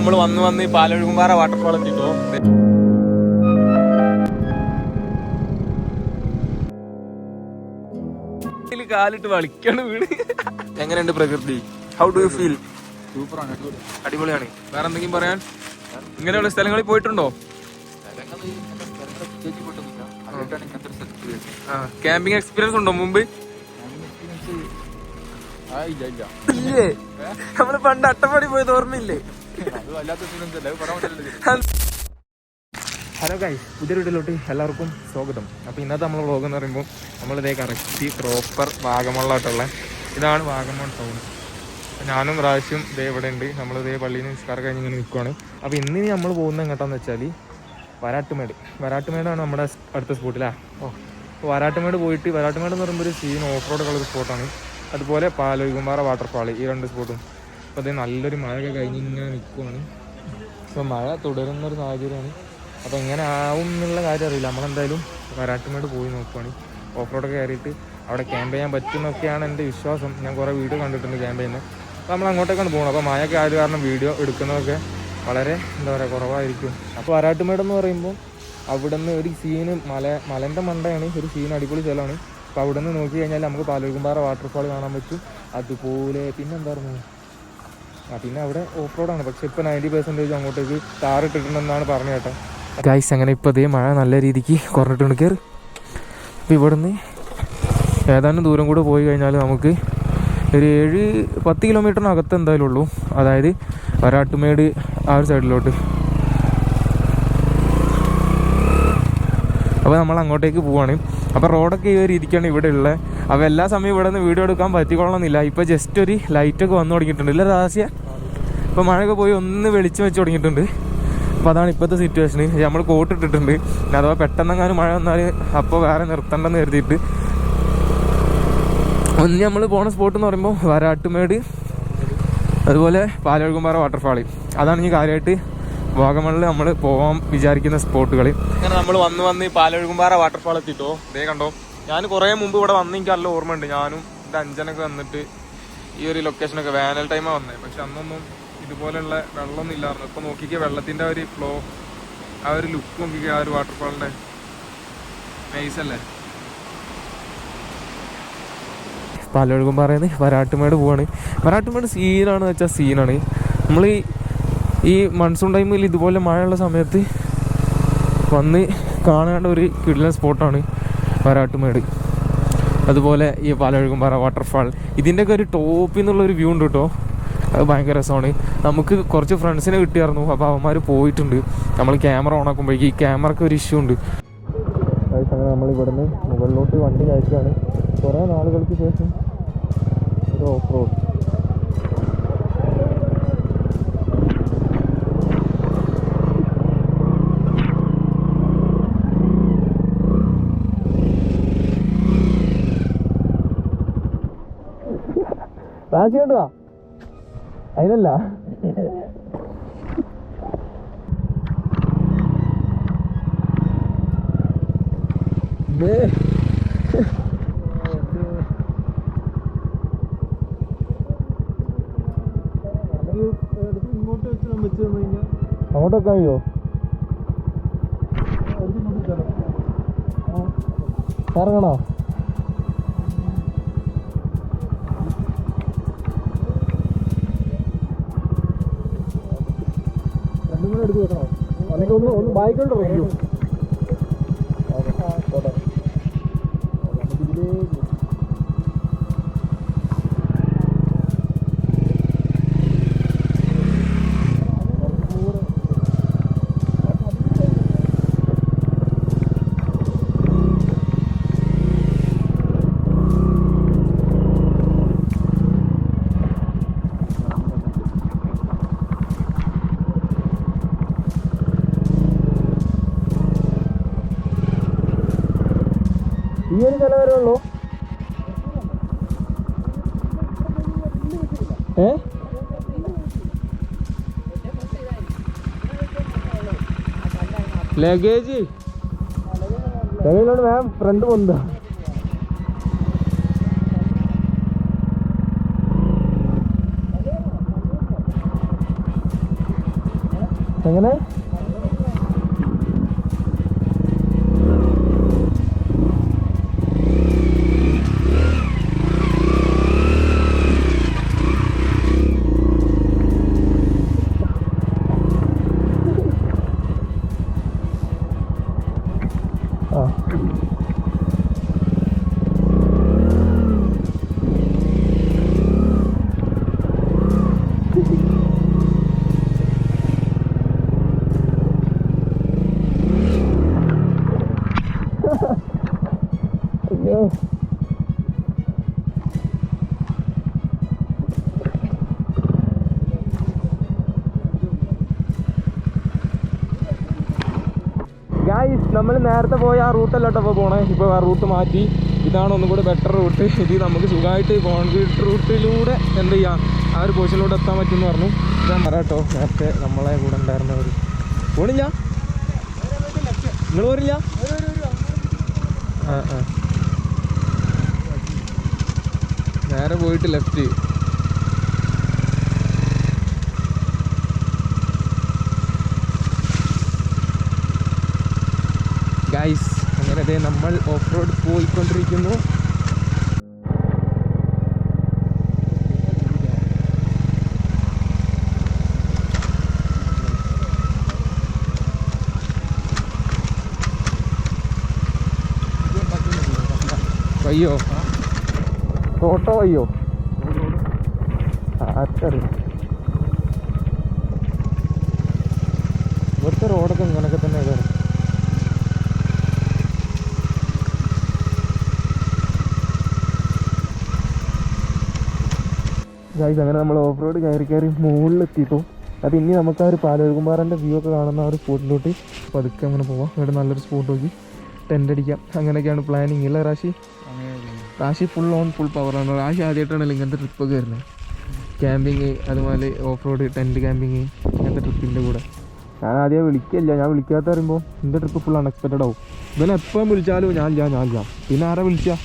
നമ്മൾ വന്ന് വന്ന് ഈ പാലൊഴുകുമ്പാറ വാട്ടർഫാൾ എത്തിട്ടോ ഇതിൽ കാലിട്ട് വളിക്കാണ് വീട് എങ്ങനെയുണ്ട് പ്രകൃതി? ഹൗ ഡു യു ഫീൽ സൂപ്പറാണ് അടിപൊളിയാണ്. വേറെ എന്തെങ്കിലും പറയാൻ? ഇങ്ങനെയുള്ള സ്ഥലങ്ങളിൽ പോയിട്ടുണ്ടോ? ക്യാമ്പിംഗ് എക്സ്പീരിയൻസ് ഉണ്ടോ മുമ്പ്? നമ്മൾ പണ്ട് അട്ടപ്പാടി പോയത് ഓർമ്മയില്ലേ? ഹലോ ഗൈ പുതിയ വീട്ടിലോട്ട് എല്ലാവർക്കും സ്വാഗതം. അപ്പോൾ ഇന്നത്തെ നമ്മൾ വ്ളോഗ് എന്ന് പറയുമ്പോൾ നമ്മളിതേ കറക്റ്റ് പ്രോപ്പർ വാഗമണ്ണായിട്ടുള്ള ഇതാണ് വാഗമൺ ടൗൺ ഞാനും പ്രാവശ്യം ഇതേ ഇവിടെ ഉണ്ട്. നമ്മളിതേ പള്ളിയിൽ നിന്ന് നിസ്കാരം കഴിഞ്ഞ് ഇങ്ങനെ നിൽക്കുവാണ് അപ്പോൾ ഇന്ന് നമ്മൾ പോകുന്നത് എങ്ങോട്ടാന്ന് വെച്ചാൽ വരാട്ടുമേട്. വരാട്ടുമേടാണ് നമ്മുടെ അടുത്ത സ്പോട്ടിലാ ഓ വരാട്ടുമേട് പോയിട്ട് വരാട്ടുമേട് എന്ന് പറയുമ്പോൾ ഒരു സീൻ ഓഫ് റോഡ് കളർ സ്പോട്ടാണ് അതുപോലെ പാലൊഴുകുമ്പാറ വാട്ടർഫാൾ ഈ രണ്ട് സ്പോട്ടും അപ്പോൾ അതേ നല്ലൊരു മഴയൊക്കെ കഴിഞ്ഞ് ഇങ്ങനെ നിൽക്കുവാണ് അപ്പോൾ മഴ തുടരുന്ന ഒരു സാഹചര്യമാണ്. അപ്പോൾ എങ്ങനെ ആവും എന്നുള്ള കാര്യം അറിയില്ല. നമ്മളെന്തായാലും വരാട്ടുമേട് പോയി നോക്കുവാണ്. ഓഫ് റോഡൊക്കെ കയറിയിട്ട് അവിടെ ക്യാമ്പ് ചെയ്യാൻ പറ്റുമെന്നൊക്കെയാണ് എന്റെ വിശ്വാസം. ഞാൻ കുറേ വീഡിയോ കണ്ടിട്ടുണ്ട് ക്യാമ്പ് ചെയ്യുന്നത്. അപ്പോൾ നമ്മൾ അങ്ങോട്ടേക്കാണ് പോകുന്നത് അപ്പോൾ മഴയൊക്കെ ആയത് കാരണം വീഡിയോ എടുക്കുന്നതൊക്കെ വളരെ എന്താ പറയുക കുറവായിരിക്കും. അപ്പോൾ വരാട്ടുമേട് എന്ന് പറയുമ്പോൾ അവിടെ നിന്ന് ഒരു സീന് മല മലന്റെ മണ്ടയാണ്. ഒരു സീൻ അടിപൊളി സ്ഥലമാണ്. അപ്പോൾ അവിടെ നിന്ന് നോക്കി കഴിഞ്ഞാൽ നമുക്ക് പാലൊഴുകുമ്പാറ വാട്ടർഫാൾ കാണാൻ പറ്റും. അതുപോലെ പിന്നെന്താ ആ പിന്നെ അവിടെ ഓഫ് റോഡാണ് പക്ഷെ ഇപ്പോൾ നയന്റി പെർസെന്റേജ് അങ്ങോട്ടേക്ക് ടാർ ഇട്ടിട്ടുണ്ടെന്നാണ് പറഞ്ഞു കേട്ടോ. ഗൈസ് അങ്ങനെ ഇപ്പോൾ അതേ മഴ നല്ല രീതിക്ക് കുറഞ്ഞിട്ടുണ്ട്. കയറി അപ്പോൾ ഇവിടുന്ന് ഏതാനും ദൂരം കൂടെ പോയി കഴിഞ്ഞാൽ നമുക്ക് ഒരു ഏഴ് പത്ത് കിലോമീറ്ററിനകത്ത് എന്തായാലും ഉള്ളൂ. അതായത് വരാട്ടുമേട് ആ ഒരു സൈഡിലോട്ട് അപ്പോൾ നമ്മൾ അങ്ങോട്ടേക്ക് പോവാണ് അപ്പോൾ റോഡൊക്കെ ഈ ഒരു രീതിക്കാണ് ഇവിടെ ഉള്ളത് അപ്പോൾ എല്ലാ സമയം ഇവിടെ നിന്ന് വീഡിയോ എടുക്കാൻ പറ്റിക്കൊള്ളണമെന്നില്ല ഇപ്പോൾ ജസ്റ്റ് ഒരു ലൈറ്റ് ഒക്കെ വന്നു തുടങ്ങിയിട്ടുണ്ട്. ഇല്ല രാശിയ ഇപ്പോൾ മഴയൊക്കെ പോയി ഒന്ന് വെളിച്ചം വെച്ച് തുടങ്ങിയിട്ടുണ്ട്. അപ്പോൾ അതാണ് ഇപ്പോഴത്തെ സിറ്റുവേഷൻ നമ്മൾ കോട്ട് ഇട്ടിട്ടുണ്ട്. അഥവാ പെട്ടെന്നെങ്ങാനും മഴ വന്നാൽ അപ്പോൾ വേറെ നിർത്തണ്ടെന്ന് കരുതിയിട്ട്. ഒന്ന് നമ്മൾ പോണ സ്പോട്ട് എന്ന് പറയുമ്പോൾ വരാട്ടുമേട് അതുപോലെ പാലൊഴുകുമ്പാറ വാട്ടർഫാൾ അതാണ് ഈ കാര്യമായിട്ട് വാഗമണിൽ നമ്മൾ പോകാൻ വിചാരിക്കുന്ന സ്പോട്ടുകൾ നമ്മൾ വന്ന് വന്ന് പാലൊഴുകുമ്പാറ വാട്ടർഫാൾ എത്തിയിട്ടോ ഇതേ കണ്ടോ? ഞാൻ കുറേ മുമ്പ് ഇവിടെ വന്ന് എനിക്ക് നല്ല ഓർമ്മയുണ്ട്. ഞാനും എന്റെ അഞ്ചനൊക്കെ വന്നിട്ട് ഈ ഒരു ലൊക്കേഷനൊക്കെ വേനൽ ടൈമാണ് വന്നത് പക്ഷെ അന്നൊന്നും ഇതുപോലെയുള്ള വെള്ളമൊന്നും ഇല്ലായിരുന്നു. ഇപ്പൊ നോക്കിക്കുക വെള്ളത്തിന്റെ ആ ഒരു ഫ്ലോ ആ ഒരു ലുക്ക് നോക്കിക്കുക ആ ഒരു വാട്ടർഫാളിന്റെ നൈസല്ലേ പാലൊഴുകും പറയുന്നത് വരാട്ടുമേട് പോവാണ്. വരാട്ടുമേട് സീനാണ് വെച്ചാൽ സീനാണ് നമ്മൾ ഈ ഈ മൺസൂൺ ടൈമിൽ ഇതുപോലെ മഴയുള്ള സമയത്ത് വന്ന് കാണേണ്ട ഒരു കിടിലൻ സ്പോട്ടാണ് വരാട്ടുമേട് അതുപോലെ ഈ പാലൊഴുകുംപാറ വാട്ടർഫാൾ ഇതിന്റെയൊക്കെ ഒരു ടോപ്പിൽ നിന്നുള്ളൊരു വ്യൂ ഉണ്ട് കേട്ടോ അത് ഭയങ്കര രസമാണ്. നമുക്ക് കുറച്ച് ഫ്രണ്ട്സിനെ കിട്ടിയായിരുന്നു. അപ്പോൾ അവന്മാർ പോയിട്ടുണ്ട്. നമ്മൾ ക്യാമറ ഓൺ ആക്കുമ്പോഴേക്കും ഈ ക്യാമറക്ക് ഒരു ഇഷ്യൂ ഉണ്ട്. നമ്മൾ ഇവിടുന്ന് മുകളിലോട്ട് വണ്ടി കയറ്റുകയാണ്. കുറേ നാളുകൾക്ക് ശേഷം ഒരു ഓഫ് റോഡ് രാശി കണ്ടുവാ അതിനല്ല അങ്ങോട്ടൊക്കെ അയ്യോ ഇറങ്ങണോ? വെക്കണോ അല്ലെങ്കിൽ ഒന്ന് ഒന്ന് റെഡിയോ ഒരു ചില വരെ ഉള്ളൂ. ഏ? ലഗേജ്? ലഗേജിലോട് മാം ഫ്രണ്ട് പൊന്താ എങ്ങനെ? നമ്മൾ നേരത്തെ പോയ ആ റൂട്ടല്ലോട്ടോ ഇപ്പോൾ പോണേ. ഇപ്പോൾ ആ റൂട്ട് മാറ്റി. ഇതാണ് ഒന്നും കൂടെ ബെറ്റർ റൂട്ട് ഇത് നമുക്ക് സുഖമായിട്ട് കോൺക്രീറ്റ് റൂട്ടിലൂടെ എന്ത് ചെയ്യാം? ആ ഒരു പൊസിഷനിലൂടെ എത്താൻ പറ്റുമെന്ന് പറഞ്ഞു. ഞാൻ പറയാം കേട്ടോ നേരത്തെ നമ്മളെ കൂടെ ഉണ്ടായിരുന്നവർ പോണില്ല നിങ്ങൾ പോരില്ല ആ ആ. നേരെ പോയിട്ട് ലെഫ്റ്റ് ഗൈസ് ദേ നമ്മൾ ഓഫ് റോഡ് പോയിക്കൊണ്ടിരിക്കുന്നു. അയ്യോ ഫോട്ടോ അയ്യോ ആർക്കറിയാം. ഇവിടുത്തെ റോഡൊക്കെ ഇങ്ങനൊക്കെ തന്നെ ഇതാണ് ഗൈസ് അങ്ങനെ നമ്മൾ ഓഫ് റോഡ് കയറി കയറി മുകളിലെത്തിയിട്ടു. അപ്പം ഇനി നമുക്ക് ആ ഒരു പാലൊഴുകുമാറിന്റെ വ്യൂ ഒക്കെ കാണുന്ന ആ ഒരു സ്പോട്ടിലോട്ട് പതുക്കെ അങ്ങനെ പോവാം. ഇവിടെ നല്ലൊരു സ്പോട്ട് നോക്കി. ടെന്റ് അടിക്കാം. അങ്ങനെയൊക്കെയാണ് പ്ലാനിങ് അല്ലേ Rashi Rashi full on full പവറാണ് റാശി ആദ്യമായിട്ടാണല്ലോ ഇങ്ങനത്തെ ട്രിപ്പൊക്കെ വരുന്നത്. ക്യാമ്പിങ് അതുപോലെ ഓഫ് റോഡ് ടെന്റ് ക്യാമ്പിങ് ഇങ്ങനത്തെ ട്രിപ്പിന്റെ കൂടെ. ഞാൻ ആദ്യം വിളിക്കില്ല ഞാൻ വിളിക്കാത്ത പറയുമ്പോൾ എന്റെ ട്രിപ്പ് ഫുൾ അൺഎക്സ്പെക്റ്റഡ് ആവും. എപ്പം വിളിച്ചാലും ഞാൻ ഞാൻ ഞാൻ ഞാൻ. പിന്നെ ആരാ വിളിച്ചാ?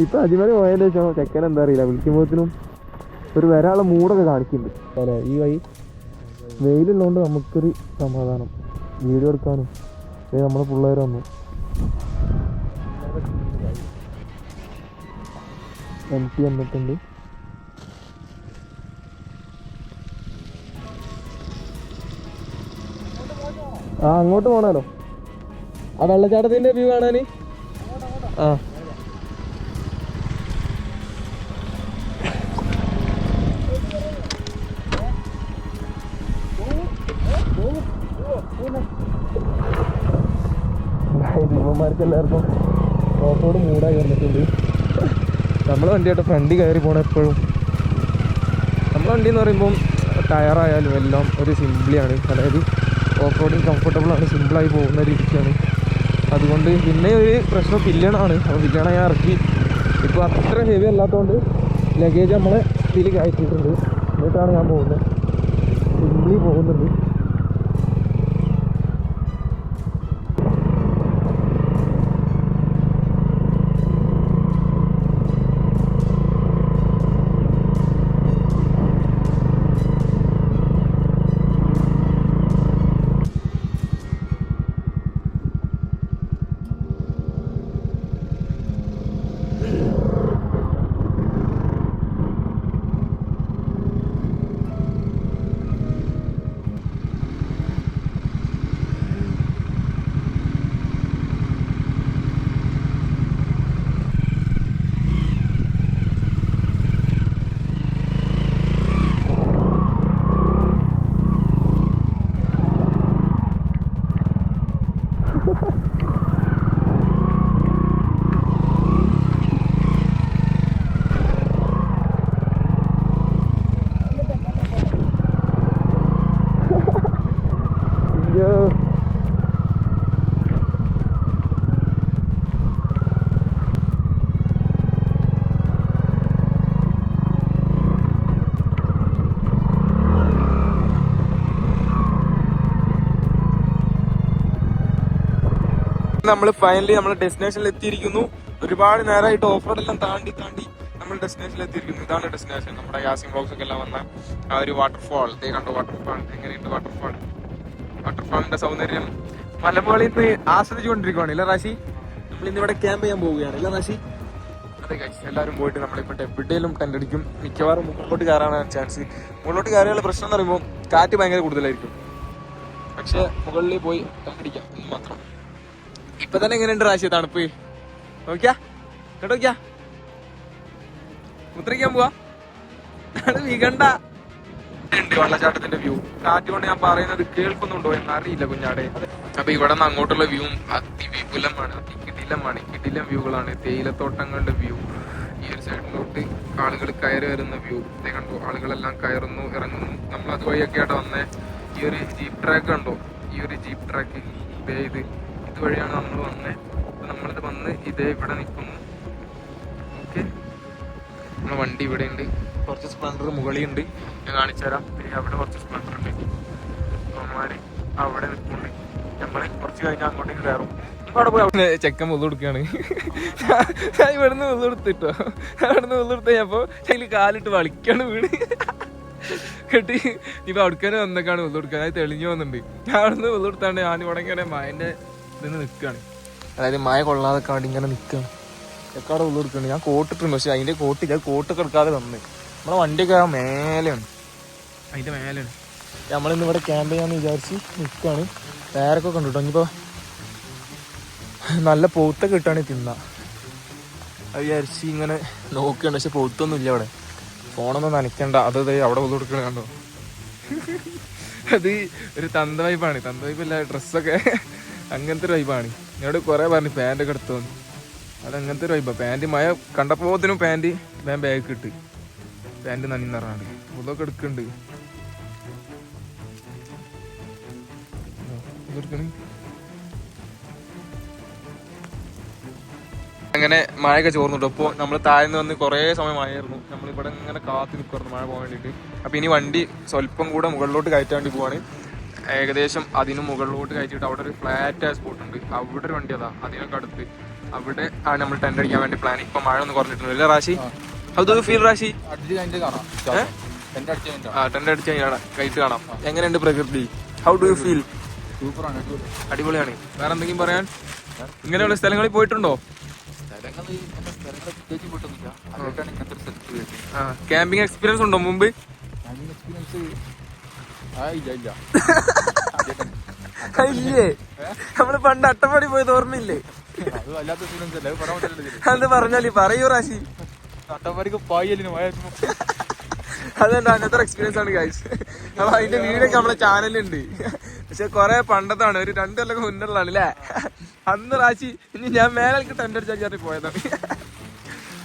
ഇപ്പം അജിമൽ പോയതിന്റെ ശേഷം ചെക്കൻ എന്താ അറിയില്ല വിളിക്കുമ്പോഴത്തിനും ഒരു വരാനുള്ള മൂടൊക്കെ കാണിക്കുന്നുണ്ട്. അല്ലേ ഈ വഴി വെയിലുള്ളതുകൊണ്ട് നമുക്കൊരു സമാധാനം. വീഡിയോ എടുക്കാനും നമ്മളെ പിള്ളേർ വന്നു. എം ടി വന്നിട്ടുണ്ട്. ആ അങ്ങോട്ട് പോണാലോ. ആ വെള്ളച്ചാട്ടത്തിന്റെ വ്യൂ കാണാൻ ആ. ഇവന്മാർക്ക് എല്ലാവർക്കും ഓഫ് റോഡ് മൂടായി വന്നിട്ടുണ്ട്. നമ്മൾ വണ്ടിയായിട്ട് ഫ്രണ്ടിൽ കയറി പോകണം എപ്പോഴും. നമ്മൾ വണ്ടി എന്ന് പറയുമ്പം ടയറായാലും എല്ലാം ഒരു സിമ്പിളിയാണ് അതായത് ഓഫ് റോഡിങ് കംഫർട്ടബിളാണ് സിമ്പിളായി പോകുന്ന രീതിക്കാണ്. അതുകൊണ്ട് പിന്നെ ഒരു പ്രശ്നം പില്ലണാണ് അപ്പോൾ പില്ലണ ഞാൻ ഇറക്കി. ഇപ്പോൾ അത്ര ഹെവി അല്ലാത്തതുകൊണ്ട് ലഗേജ് നമ്മളെ ഇതിൽ കയറ്റിയിട്ടുണ്ട് എന്നിട്ടാണ് ഞാൻ പോകുന്നത്. സിമ്പിളി പോകുന്നുണ്ട്. നമ്മൾ ഫൈനലി നമ്മൾ ഡെസ്റ്റിനേഷനിൽ എത്തിയിരിക്കുന്നു. ഒരുപാട് നേരമായിട്ട് ഓഫ് റോഡ് താണ്ടി താണ്ടി നമ്മൾ ഡെസ്റ്റിനേഷനിൽ എത്തിയിരിക്കുന്നു. ഇതാണ് ഡെസ്റ്റിനേഷൻ നമ്മുടെ യാസിം ബ്ലോഗ്സ് ഒക്കെ എല്ലാം വന്ന ആ ഒരു വാട്ടർഫാൾ ദേ കണ്ടോ വാട്ടർഫാൾ എങ്ങനെയുണ്ട് വാട്ടർഫാൾ വാട്ടർഫാളിന്റെ സൗന്ദര്യം. മലമുകളിൽ നിന്ന് ആസ്വദിച്ചുകൊണ്ടിരിക്കുകയാണ് ഇല്ല റാശി? നമ്മൾ ഇന്ന് ഇവിടെ ക്യാമ്പ് ചെയ്യാൻ പോവുകയാണ്. ഇല്ല റാശി? അതെ എല്ലാവരും പോയിട്ട് നമ്മളിപ്പോൾ എവിടെയെങ്കിലും ടെന്റ് അടിക്കും. മിക്കവാറും മുകളിലോട്ട് കയറാനാണ് ചാൻസ് മുകളിലോട്ട് കയറിയുള്ള പ്രശ്നം എന്ന് പറയുമ്പോൾ കാറ്റ് ഭയങ്കര കൂടുതലായിരിക്കും. പക്ഷെ മുകളിൽ പോയി ടെന്റ് അടിക്കാം. മാത്രം. ഇപ്പൊ തന്നെ എങ്ങനെയുണ്ട് റാശി തണുപ്പ്. നോക്കിയാ? കേട്ടോ നോക്കിയാ? മുത്രിക്കാൻ പോവാ. വികണ്ട. ഉണ്ട് വെള്ളച്ചാട്ടത്തിന്റെ വ്യൂ കാറ്റ് കൊണ്ട് ഞാൻ പറയുന്നത് കേൾക്കുന്നുണ്ടോ എന്ന് അറിയില്ല കുഞ്ഞാടെ. അപ്പൊ ഇവിടെ നിന്ന് അങ്ങോട്ടുള്ള വ്യൂ അതിവിപുലമാണ് അതികിടിലമാണ് കിടിലം വ്യൂകളാണ്. തേയിലത്തോട്ടങ്ങളുടെ വ്യൂ ഈ ഒരു സൈഡിലോട്ട് ആളുകൾ കയറി വരുന്ന വ്യൂ ഇതേ കണ്ടു? ആളുകളെല്ലാം കയറുന്നു ഇറങ്ങുന്നു. നമ്മൾ അതുവഴിയൊക്കെ ആയിട്ട് വന്നേ. ഈ ഒരു ജീപ്പ് ട്രാക്ക് കണ്ടോ? ഈ ഒരു ജീപ്പ് ട്രാക്ക് ഇത് ഇതുവഴിയാണ് നമ്മൾ വന്നത് അപ്പം നമ്മളിത് വന്ന് ഇതേ ഇവിടെ നിൽക്കുന്നു ഓക്കെ. നമ്മുടെ വണ്ടി ഇവിടെ ഉണ്ട് കുറച്ച് സ്പ്ലെൻഡർ മുകളിൽ ഉണ്ട് ഞാൻ കാണിച്ചു തരാം. പിന്നെ അവിടെ കുറച്ച് സ്പ്ലെൻഡർ ഉണ്ട്. അവന്മാര് അവിടെ നിൽക്കുന്നുണ്ട് നമ്മൾ കുറച്ച് കഴിഞ്ഞാൽ അങ്ങോട്ടേക്ക് കയറും. അവിടെ പോയി അവിടെ ചെക്കൻ മുതൽ കൊടുക്കുകയാണ്. ഞാൻ ഇവിടുന്ന് മുതൽ കൊടുത്തിട്ടോ. അവിടുന്ന് മുതൽ കൊടുത്ത് കഴിഞ്ഞപ്പോ അതിൽ കാലിട്ട് വളിക്കാണ് വീട് കെട്ടി ഇപ്പൊ അവിടേക്കാണ് വന്നേക്കാണ് വെള്ളം കൊടുക്കാൻ. അത് തെളിഞ്ഞു വന്നിട്ടുണ്ട്. ഞാൻ അവിടുന്ന് വെള്ളം കൊടുത്താണ്ട് ഞാൻ ഇവിടെ ഇങ്ങനെ ഇതിന് നിൽക്കുകയാണ് അതായത് മഴ കൊള്ളാതെ കാട് ഇങ്ങനെ നിൽക്കുകയാണ് എക്കാട് ഉള്ളു എടുക്കണ്ട് ഞാൻ കോട്ടിട്ടുണ്ട് പക്ഷെ അതിന്റെ കോട്ടില്ല. കോട്ടൊക്കെ എടുക്കാതെ വന്ന്. നമ്മളെ വണ്ടിയൊക്കെ ആ മേലെയാണ്. അതിന്റെ മേലെയാണ്. നമ്മളിന്ന് ഇവിടെ ക്യാമ്പ് ചെയ്യാന്ന് വിചാരിച്ച് നിൽക്കുകയാണ് വേറൊക്കെ കണ്ടു കേട്ടോ ഇനിയിപ്പോ നല്ല പോത്തൊക്കെ ഇട്ടാണ് തിന്ന. അത് വിചാരിച്ച് ഇങ്ങനെ നോക്കുകയാണ് പക്ഷെ പോത്തൊന്നും ഇല്ല അവിടെ ഫോണൊന്നും നനയ്ക്കണ്ട. അത് അവിടെ ഉള്ളു കൊടുക്കണ കണ്ടോ? അത് ഒരു തന്ത വൈപ്പാണ് തന്ത വൈപ്പല്ല ഡ്രസ്സൊക്കെ അങ്ങനത്തെ ഒരു വൈബാണ് എന്നോട് കുറെ പറഞ്ഞു പാന്റൊക്കെ എടുത്തോന്ന്. അത് അങ്ങനത്തെ ഒരു വൈബാണ് പാന്റ് മഴ കണ്ടപ്പോത്തിനും പാന്റ് ഞാൻ ബാഗ് കിട്ടി പാന്റ് നന്ദി നിറഞ്ഞാണ് ഇതൊക്കെ എടുക്കുന്നുണ്ട്. അങ്ങനെ മഴയൊക്കെ ചോർന്നുണ്ട് അപ്പോൾ നമ്മൾ താഴ്ന്നു വന്ന് കുറേ സമയം മഴയായിരുന്നു. നമ്മളിവിടെ ഇങ്ങനെ കാത്തു നിൽക്കുമായിരുന്നു മഴ പോകാൻ വേണ്ടിയിട്ട്. അപ്പോൾ ഇനി വണ്ടി സ്വല്പം കൂടെ മുകളിലോട്ട് കയറ്റാൻ വേണ്ടി പോവാണ്. ഏകദേശം അതിന് മുകളിലോട്ട് കയറ്റിയിട്ട് അവിടെ ഒരു ഫ്ലാറ്റ് ആയ സ്പോട്ട് ഉണ്ട് അവിടെ ഒരു വണ്ടി അതാ അതിനൊക്കെ അടുത്ത്. അവിടെ ആണ് നമ്മൾ ടെൻഡ് അടിക്കാൻ വേണ്ടി പ്ലാൻ ഇപ്പൊ മഴ ഒന്ന് കുറഞ്ഞിട്ടുണ്ട്. അല്ലേ റാശി ഡു ഫീൽ റാശി എന്റെ അടിച്ച് കയറ്റ് കാണാം. എങ്ങനെയുണ്ട് പ്രകൃതി? ഹൗ ഡു യു ഫീൽ അടിപൊളിയാണ്. വേറെ എന്തെങ്കിലും പറയാൻ? ഇങ്ങനെയുള്ള സ്ഥലങ്ങളിൽ പോയിട്ടുണ്ടോ? ക്യാമ്പിംഗ് എക്സ്പീരിയൻസ് ഉണ്ടോ മുമ്പ്? ഇല്ല നമ്മൾ പണ്ട് അട്ടപ്പാടി പോയത് ഓർമ്മയില്ലേ? അത് പറഞ്ഞാൽ പറയൂ റാശി അട്ടപ്പാടിക്ക് പായലിന് മഴ അതെന്താ അങ്ങനത്തെ എക്സ്പീരിയൻസ് ആണ് ഗൈസ് അപ്പൊ അതിന്റെ വീടൊക്കെ നമ്മളെ ചാനലുണ്ട് പക്ഷെ കൊറേ പണ്ടത്താണ്. ഒരു രണ്ടു കൊല്ലം മുന്നുള്ളതാണ് അല്ലേ അന്ന് റാശി ഇനി ഞാൻ മേലേക്ക് ടെന്റ് അടിച്ചാൽ പോയതാണ്.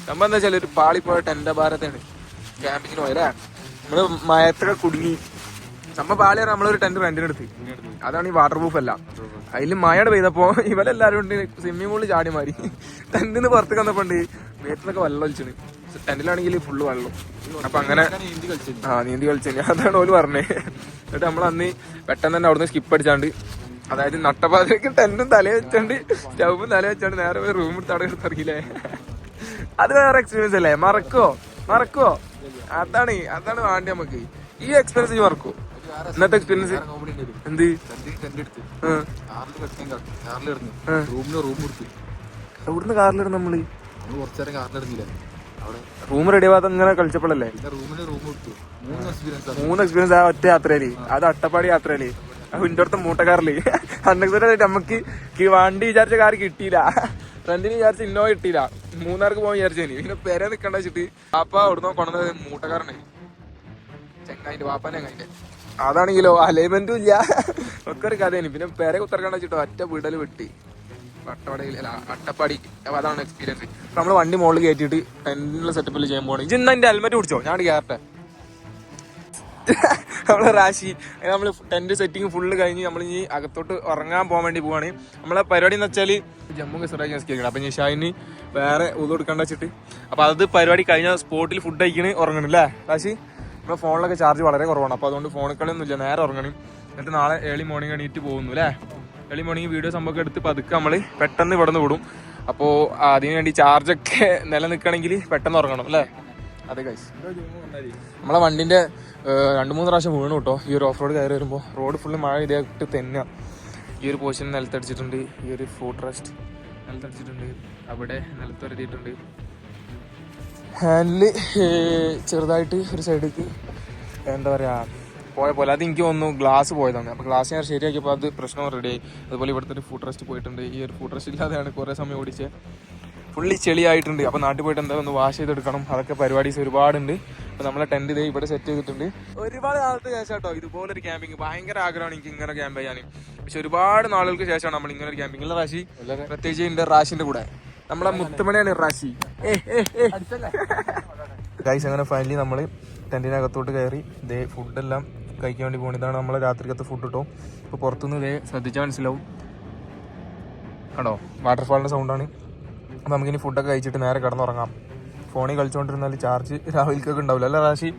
നമ്മ എന്താ വെച്ചാൽ ഒരു പാളി പോയ ടെന്റ് ഭാരതാണ് ക്യാമ്പിങ്ങിന് പോയല്ലേ നമ്മൾ മയത്തൊക്കെ കുടുങ്ങി. പാളി പറഞ്ഞാൽ നമ്മളൊരു ടെന്റ് റെന്റിന് എടുത്ത്. അതാണ് ഈ വാട്ടർ പ്രൂഫ് അല്ല. അതിൽ മഴയുടെ പെയ്തപ്പോ ഇവരെല്ലാരും ഉണ്ട്. സ്വിമ്മിംഗ് പൂളിൽ ചാടി മാറി. ടെന്റിന്ന് പുറത്തേക്ക് വന്നപ്പോണ്ട് മേത്തിലൊക്കെ വെള്ളം ഒലിച്ചിന്. ടെന്റിലാണെങ്കിൽ ഫുള്ള് വെള്ളം. അപ്പൊ അങ്ങനെ ആ നീന്തി കളിച്ചു അതാണ് ഓൽ പറഞ്ഞേ. എന്നിട്ട് നമ്മൾ അന്ന് പെട്ടെന്ന് തന്നെ അവിടുന്ന് സ്കിപ്പ് അടിച്ചാണ്ട്. അതായത് നട്ടപ്പാതിലേക്ക് ടെന്റും തല വെച്ചാണ്ട് സ്റ്റൗവും തല വെച്ചാണ്ട് നേരെ പോയി റൂം എടുത്ത് അവിടെ ഇറങ്ങിയില്ലേ അത് വേറെ എക്സ്പീരിയൻസ് അല്ലേ? മറക്കോ മറക്കോ അതാണ് അതാണ് വേണ്ടി നമുക്ക്. ഈ എക്സ്പീരിയൻസ് മറക്കോ. ഇന്നത്തെ എക്സ്പീരിയൻസ് എന്ത്? എവിടുന്ന് കാറിലിരുന്ന് നമ്മൾ? റൂം റെഡി ആവാതെ ഇങ്ങനെ കളിച്ചപ്പോഴല്ലേ? മൂന്ന് എക്സ്പീരിയൻസ് ആ. ഒറ്റ യാത്രയിൽ. അത് അട്ടപ്പാടി യാത്രയിൽ. മൂട്ട അടുത്ത മൂട്ടക്കാറിൽ അന്നത്തെ നമുക്ക് വണ്ടി വിചാരിച്ച കാർ കിട്ടിയില്ല. റെന്റിന് വിചാരിച്ച ഇന്നോ കിട്ടിയില്ല. മൂന്നാർക്ക് പോകാൻ വിചാരിച്ചു പിന്നെ പെരെ നിക്കണ്ട വെച്ചിട്ട്. പാപ്പ അവിടുന്ന് കൊണ്ടുവന്നത് മൂട്ടക്കാരനെ. ചെങ്ങായിന്റെ വാപ്പാനെ ചങ്ങായിന്റെ. അതാണെങ്കിലോ അലൈൻമെന്റും ഇല്ല. ഒക്കെ ഒരു കഥയാണ്. പിന്നെ പേരെ കുത്തറക്കണ്ട വെച്ചിട്ടോ ഒറ്റ വീടൽ വെട്ടി. വട്ടവടയിൽ അല്ല അട്ടപ്പാടി. അപ്പൊ അതാണ് എക്സ്പീരിയൻസ് നമ്മൾ വണ്ടി മുകളിൽ കയറ്റിയിട്ട് ടെന്റിനുള്ള സെറ്റപ്പിൽ ചെയ്യാൻ പോകണം ഇജ് ഇന്ന് എന്റെ ഹെൽമെറ്റ് പിടിച്ചോ? ഞാൻ കയറട്ടെ നമ്മളെ റാശി. നമ്മൾ ടെന്റ് സെറ്റിംഗ് ഫുള്ള് കഴിഞ്ഞ് നമ്മൾ ഇനി അകത്തോട്ട് ഉറങ്ങാൻ പോകാൻ വേണ്ടി പോവാണ്. നമ്മളെ പരിപാടി എന്ന് വെച്ചാൽ ജമ്മു കശ്മീർ നിസ്കരിക്കണം അപ്പൊ നിഷായിന് വേറെ ഉത് കൊടുക്കണ്ട വെച്ചിട്ട്. അപ്പൊ അത് പരിപാടി കഴിഞ്ഞ സ്പോട്ടിൽ ഫുഡ് കഴിക്കണ് ഉറങ്ങണം അല്ലേ റാശി? നമ്മുടെ ഫോണിലൊക്കെ ചാർജ് വളരെ കുറവാണ്. അപ്പോൾ അതുകൊണ്ട് ഫോണിൽ കളിയൊന്നുമില്ല. നേരെ ഉറങ്ങണം. എന്നിട്ട് നാളെ ഏർലി മോർണിംഗ് എണീറ്റ് പോകുന്നു അല്ലേ? ഏർലി മോർണിംഗ് വീഡിയോ സംഭവം എടുത്ത് പതുക്കെ നമ്മൾ പെട്ടെന്ന് ഇവിടെ നിന്ന് വിടും അപ്പോൾ അതിനുവേണ്ടി ചാർജൊക്കെ നിലനിൽക്കണമെങ്കിൽ പെട്ടെന്ന് ഉറങ്ങണം അല്ലേ? അതെ കൈസ് നമ്മളെ വണ്ടിന്റെ ഏഹ്, രണ്ട് മൂന്ന് പ്രാവശ്യം വീണു കേട്ടോ. ഈ ഒരു ഓഫ് റോഡ് കയറി വരുമ്പോൾ റോഡ് ഫുള്ള് മഴ ഇതായിട്ട് തന്നെ ഈ ഒരു പോർഷൻ നിലത്തടിച്ചിട്ടുണ്ട്. ഈ ഒരു ഫുഡ് റെസ്റ്റ് നിലത്തടിച്ചിട്ടുണ്ട്. അവിടെ നിലത്തുരതിയിട്ടുണ്ട്. ഹാൻഡിൽ ചെറുതായിട്ട് ഒരു സൈഡിലേക്ക് എന്താ പറയാ പോയ പോലെ. അത് എനിക്ക് തോന്നുന്നു ഗ്ലാസ് പോയതാണ്. അപ്പോൾ ഗ്ലാസ് ഞാൻ ശരിയാക്കിയപ്പോൾ അത് പ്രശ്നം റെഡിയായി അതുപോലെ ഇവിടുത്തെ ഒരു ഫുഡ് റെസ്റ്റ് പോയിട്ടുണ്ട്. ഈ ഒരു ഫുഡ് റെസ്റ്റ് ഇല്ലാതെയാണ് കുറേ സമയം ഓടിച്ച്. ഫുള്ളി ചെളിയായിട്ടുണ്ട്. അപ്പോൾ നാട്ടിൽ പോയിട്ട് എന്താ ഒന്ന് വാഷ് ചെയ്തെടുക്കണം. അതൊക്കെ പരിപാടീസ് ഒരുപാടുണ്ട്. അപ്പോൾ നമ്മളെ ടെന്റ് ഇതേ ഇവിടെ സെറ്റ് ചെയ്തിട്ടുണ്ട്. ഒരുപാട് നാളത്തെ ശേഷം കേട്ടോ ഇതുപോലൊരു ക്യാമ്പിങ് ഭയങ്കര ആഗ്രഹമാണ് എനിക്ക് ഇങ്ങനെ ക്യാമ്പ് ചെയ്യാൻ. പക്ഷെ ഒരുപാട് നാളുകൾക്ക് ശേഷമാണ് നമ്മൾ ഇങ്ങനെ ഒരു ക്യാമ്പിംഗ് ഉള്ള റാശി. പ്രത്യേകിച്ച് എന്റെ റാഷിന്റെ കൂടെ. നമ്മളെ മുത്തുമണിയാണ് റാശി. ഗൈസ് അങ്ങനെ ഫൈനലി നമ്മൾ ടെന്റിനകത്തോട്ട് കയറി. ഇതേ ഫുഡെല്ലാം കഴിക്കാൻ വേണ്ടി പോകണം ഇതാണ് നമ്മളെ രാത്രിക്കത്തെ ഫുഡ് കിട്ടും ഇപ്പോൾ പുറത്തുനിന്ന് ഇതേ ശ്രദ്ധിച്ചാൽ മനസ്സിലാവും. കണ്ടോ? വാട്ടർഫാളിന്റെ സൗണ്ടാണ് അപ്പോൾ നമുക്കിനി ഫുഡൊക്കെ കഴിച്ചിട്ട് നേരെ കിടന്നുറങ്ങാം. ഫോണിൽ കളിച്ചുകൊണ്ടിരുന്നാൽ ചാർജ് രാവിലേക്കൊക്കെ ഉണ്ടാവില്ല. അല്ല റാശി?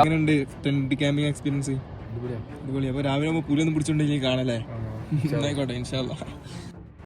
അങ്ങനെയുണ്ട് ടെന്റ് ക്യാമ്പിംഗ് എക്സ്പീരിയൻസ് അടിപൊളി അപ്പോൾ രാവിലെ ആകുമ്പോൾ പുലിയൊന്നും പിടിച്ചോണ്ടെങ്കിൽ കാണല്ലേ? ആയിക്കോട്ടെ ഇൻഷാല്ല